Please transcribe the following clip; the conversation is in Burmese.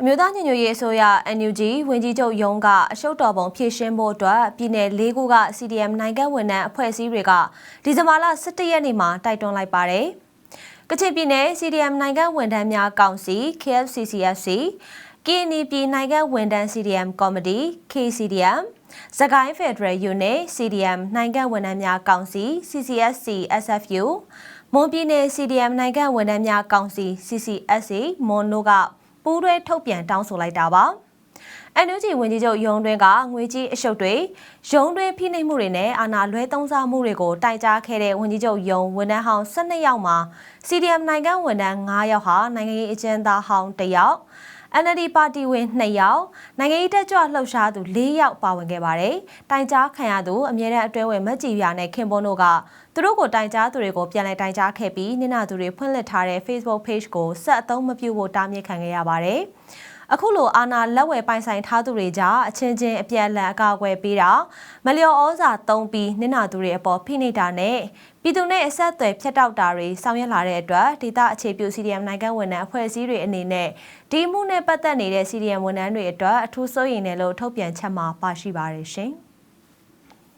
အမျိုးသားညီညွတ်ရေးအစိုးရ NUG ဝန်ကြီးချုပ်ရုံးကအရှုပ်တော်ပုံဖြည့်ရှင်းဖို့အတွက်ပြည်내၄ခုက CDM နိုင်ငံဝန်ထမ်းအဖွဲ့အစည်းတွေကဒီဇင်ဘာလ17ရက်နေ့မှာတိုက်တွန်းလိုက်ပါတယ်။ကချင်ပြည်နယ် CDM နိုင်ငံဝန်ထမ်းများကောင်စီ KFCCFC ကင်းနီပြည်နိုင်ငံဝန်ထမ်း CDM ကော်မတီ KCDM စကိုင်းဖက်ဒရယ်ယူနစ် CDM နိုင်ငံဝန်ထမ်းများကောင်စီ CCSC SFU မွန်ပြည်နယ် CDM နိုင်ငံဝန်ထမ်းများကောင်စီ CCSA မွန်တို့က ပူးတွဲထုတ်ပြန်တောင်းဆိုလိုက်တာပါ။ NUG ဝန်ကြီးချုပ်ရုံးတွင်းကငွေကြီးအရှုပ်တွေရုံးတွင်းဖိနှိပ်မှုတွေနဲ့အာဏာလွဲသုံးစားမှုတွေကိုတိုင်ကြားခဲ့တဲ့ဝန်ကြီးချုပ်ရုံးဝန်ထမ်းဟောင်း12ယောက်မှာ CDM နိုင်ငံဝန်ထမ်း9ယောက်ဟာနိုင်ငံရေးအကျဉ်းသားဟောင်း1ယောက် NLD ပါတီဝင်2ယောက်နိုင်ငံရေးတက်ကြွလှုပ်ရှားသူ4ယောက်ပါဝင်ခဲ့ပါတယ်။တိုင်ကြားခံရသူအမြဲတမ်းအတွဲဝင်မက်ကြည်ပြာနဲ့ခင်ပွန်းတို့ကသူတို့ကိုတိုင်ကြားသူတွေကိုပြန်လည်တိုင်ကြားခဲ့ပြီးနင်နာသူတွေဖွင့်လှစ်ထားတဲ့ Facebook Page ကိုဆက်အသုံးမပြုဖို့တားမြစ်ခံခဲ့ရပါတယ်။ အခုလိုအာဏာလက်ဝယ်ပိုင်ဆိုင်ထားသူတွေကြားအချင်းချင်းအပြက်အလှန်အကာအကွယ်ပေးတာမလျော်ဩဇာသုံးပြီးနင်နာသူတွေအပေါ်ဖိနှိပ်တာနဲ့ပြည်သူနဲ့အဆက်အသွယ်ဖျက်တောက်တာတွေဆောင်ရွက်လာတဲ့အတွက်ဒေသအခြေပြု CDM နိုင်ငံဝန်ထမ်းအဖွဲ့အစည်းတွေအနေနဲ့ဒီမှုနဲ့ပတ်သက်နေတဲ့ CDM ဝန်ထမ်းတွေအတွက်အထူးစိုးရိမ်တယ်လို့ထုတ်ပြန်ချက်မှာပါရှိပါတယ်ရှင်။